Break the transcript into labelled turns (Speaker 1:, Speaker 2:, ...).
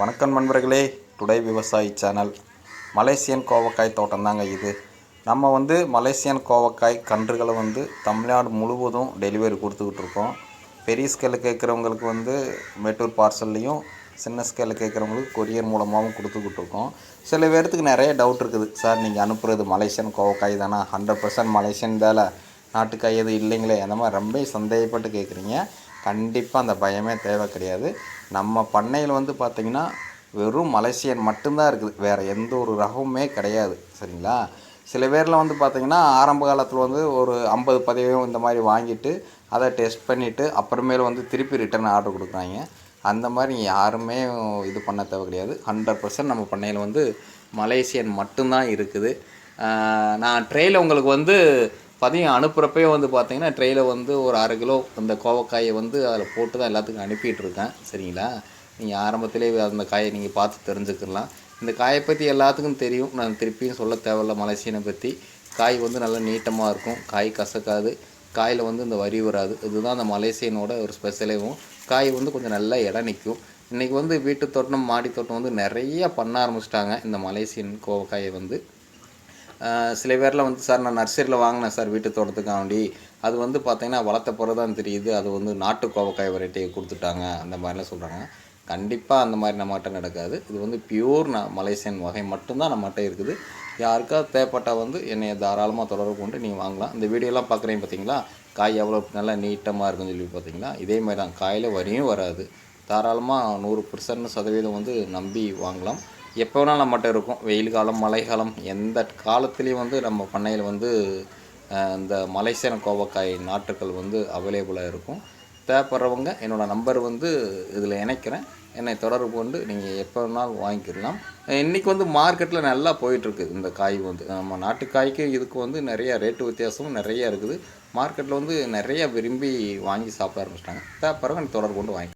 Speaker 1: வணக்கம் நண்பர்களே. டுடே விவசாயி சேனல் மலேசியன் கோவக்காய் தோட்டம் தாங்க இது. நம்ம வந்து மலேசியன் கோவக்காய் கன்றுகளை வந்து தமிழ்நாடு முழுவதும் டெலிவரி கொடுத்துக்கிட்டு இருக்கோம். பெரிய ஸ்கேலில் கேட்குறவங்களுக்கு வந்து மேட்டூர் பார்சல்லையும் சின்ன ஸ்கேலில் கேட்குறவங்களுக்கு கொரியர் மூலமாகவும் கொடுத்துக்கிட்டு இருக்கோம். சில பேர்த்துக்கு நிறைய டவுட் இருக்குது. சார் நீங்கள் அனுப்புகிறது மலேசியன் கோவக்காய் தானே? ஹண்ட்ரட் பர்சன்ட் மலேசியன் வேலை நாட்டுக்காய் எதுவும் இல்லைங்களே? அந்த மாதிரி ரொம்ப சந்தேகப்பட்டு கேட்குறீங்க. கண்டிப்பாக அந்த பயமே தேவை கிடையாது. நம்ம பண்ணையில் வந்து பார்த்திங்கன்னா வெறும் மலேசியன் மட்டும்தான் இருக்குது. வேறு எந்த ஒரு ரகமுமே கிடையாது. சரிங்களா? சில பேரில் வந்து பார்த்திங்கன்னா ஆரம்ப காலத்தில் வந்து ஒரு ஐம்பது பதிவையும் இந்த மாதிரி வாங்கிட்டு அதை டெஸ்ட் பண்ணிவிட்டு அப்புறமேல வந்து திருப்பி ரிட்டர்ன் ஆர்டர் கொடுக்குறாங்க. அந்த மாதிரி யாருமே இது பண்ண தேவை கிடையாது. ஹண்ட்ரட் பர்சன்ட் நம்ம பண்ணையில் வந்து மலேசியன் மட்டும்தான் இருக்குது. நான் ட்ரெயில் உங்களுக்கு வந்து பதியம் அனுப்புகிறப்பே வந்து பார்த்தீங்கன்னா ட்ரெயில வந்து ஒரு அரை கிலோ அந்த கோவக்காயை வந்து அதில் போட்டு தான் எல்லாத்துக்கும் அனுப்பிட்டுருக்கேன். சரிங்களா? நீங்கள் ஆரம்பத்திலே அந்த காயை நீங்கள் பார்த்து தெரிஞ்சுக்கலாம் இந்த காயை பற்றி எல்லாத்துக்கும் தெரியும். நான் திருப்பியும் சொல்ல தேவையில்ல மலேசியனை பற்றி காய் வந்து நல்லா நீட்டமாக இருக்கும். காய் கசக்காது. காயில் வந்து இந்த வரி வராது. இதுதான் அந்த மலேசியனோட ஒரு ஸ்பெஷலேவும் காய் வந்து கொஞ்சம் நல்லா இடம் நிற்கும் இன்றைக்கி வந்து வீட்டு தோட்டம் மாடி தோட்டம் வந்து நிறைய பண்ண ஆரம்பிச்சிட்டாங்க இந்த மலேசியன் கோவக்காயை வந்து. சில பேரில் வந்து சார் நான் நர்சரியில் வாங்கினேன் சார் வீட்டு தோட்டத்துக்காண்டி. அது வந்து பார்த்தீங்கன்னா வளர்த்த பிறகு தான் தெரியுது. அது வந்து நாட்டு கோவக்காய் வெரைட்டியை கொடுத்துட்டாங்க. அந்த மாதிரிலாம் சொல்கிறாங்க கண்டிப்பாக அந்த மாதிரி நம்மகிட்ட நடக்காது. இது வந்து பியூர் ந மலேசியன் வகை மட்டும்தான் நம்மகிட்ட இருக்குது. யாருக்காவது தேவைப்பட்டால் வந்து என்னை தாராளமாக தொடர்பு கொண்டு நீங்கள் வாங்கலாம். இந்த வீடியோலாம் பார்க்குறீங்க பார்த்தீங்களா காய் எவ்வளோ நல்லா நீட்டமாக இருக்குன்னு சொல்லி பார்த்தீங்களா இதே மாதிரி தான் காயில் வரியும் வராது. தாராளமாக நூறு பர்சன்ட் சதவீதம் வந்து நம்பி வாங்கலாம். எப்போ வேணாலும் நம்மகிட்ட இருக்கும். வெயில் காலம் மழை காலம் எந்த காலத்துலேயும் வந்து நம்ம பண்ணையில் வந்து இந்த மலேசியன் கோவக்காய் நாட்டுக்கள் வந்து அவைலபிளாக இருக்கும். தேவைப்படுறவங்க என்னோடய நம்பர் வந்து இதில் இணைக்கிறேன். என்னை தொடர்பு கொண்டு நீங்கள் எப்போ வேணாலும் வாங்கிக்கலாம். இன்றைக்கி வந்து மார்க்கெட்டில் நல்லா போயிட்டுருக்கு இந்த காய் வந்து. நம்ம நாட்டுக்காய்க்கு இதுக்கு வந்து நிறைய ரேட்டு வித்தியாசமும் நிறைய இருக்குது. மார்க்கெட்டில் வந்து நிறையா விரும்பி வாங்கி சாப்பிட ஆரம்பிச்சிட்டாங்க. தேவைப்படுறவங்க தொடர்பு கொண்டு வாங்கி